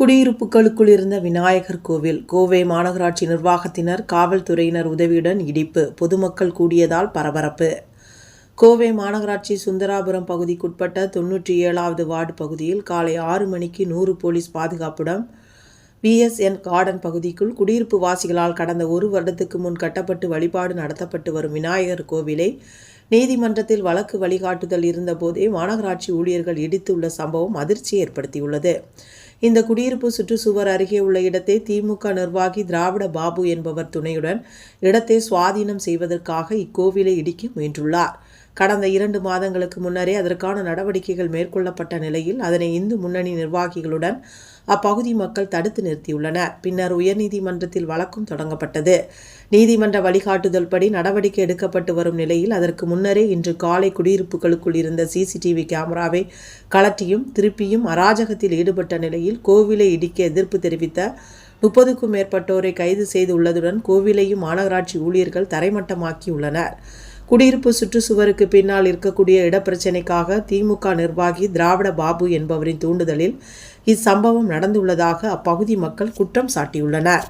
குடியிருப்புகளுக்குள் இருந்த விநாயகர் கோவில் கோவை மாநகராட்சி நிர்வாகத்தினர் காவல்துறையினர் உதவியுடன் இடிப்பு பொதுமக்கள் கூடியதால் பரபரப்பு. கோவை மாநகராட்சி சுந்தராபுரம் பகுதிக்குட்பட்ட தொன்னூற்றி ஏழாவது வார்டு பகுதியில் காலை ஆறு மணிக்கு நூறு போலீஸ் பாதுகாப்புடன் விஎஸ்என் கார்டன் பகுதிக்குள் குடியிருப்பு வாசிகளால் கடந்த ஒரு வருடத்துக்கு முன் கட்டப்பட்டு வழிபாடு நடத்தப்பட்டு வரும் விநாயகர் கோவிலை நீதிமன்றத்தில் வழக்கு வழிகாட்டுதல் இருந்தபோதே மாநகராட்சி ஊழியர்கள் இடித்துள்ள சம்பவம் அதிர்ச்சி ஏற்படுத்தியுள்ளது. இந்த குடியிருப்பு சுற்றுச்சுவர் அருகே உள்ள இடத்தை திமுக நிர்வாகி திராவிட பாபு என்பவர் துணையுடன் இடத்தை சுவாதீனம் செய்வதற்காக இக்கோவிலை இடிக்க முயன்றுள்ளார். கடந்த இரண்டு மாதங்களுக்கு முன்னரே அதற்கான நடவடிக்கைகள் மேற்கொள்ளப்பட்ட நிலையில் அதனை இந்து முன்னணி நிர்வாகிகளுடன் அப்பகுதி மக்கள் தடுத்து நிறுத்தியுள்ளனர். பின்னர் உயர்நீதிமன்றத்தில் வழக்கும் தொடங்கப்பட்டது. நீதிமன்ற வழிகாட்டுதல்படி நடவடிக்கை எடுக்கப்பட்டு வரும் நிலையில் அதற்கு முன்னரே இன்று காலை குடியிருப்புகளுக்குள் இருந்த சிசிடிவி கேமராவை கலட்டியும் திருப்பியும் அராஜகத்தில் ஈடுபட்ட நிலையில் கோவிலை இடிக்க எதிர்ப்பு தெரிவித்த முப்பதுக்கும் மேற்பட்டோரை கைது செய்துள்ளதுடன் கோவிலையும் மாநகராட்சி ஊழியர்கள் தரைமட்டமாக்கியுள்ளனர். குடியிருப்பு சுற்றுச்சுவருக்கு பின்னால் இருக்கக்கூடிய இடப்பிரச்சினைக்காக திமுக நிர்வாகி திராவிட பாபு என்பவரின் தூண்டுதலில் இச்சம்பவம் நடந்துள்ளதாக அப்பகுதி மக்கள் குற்றம் சாட்டியுள்ளனர்.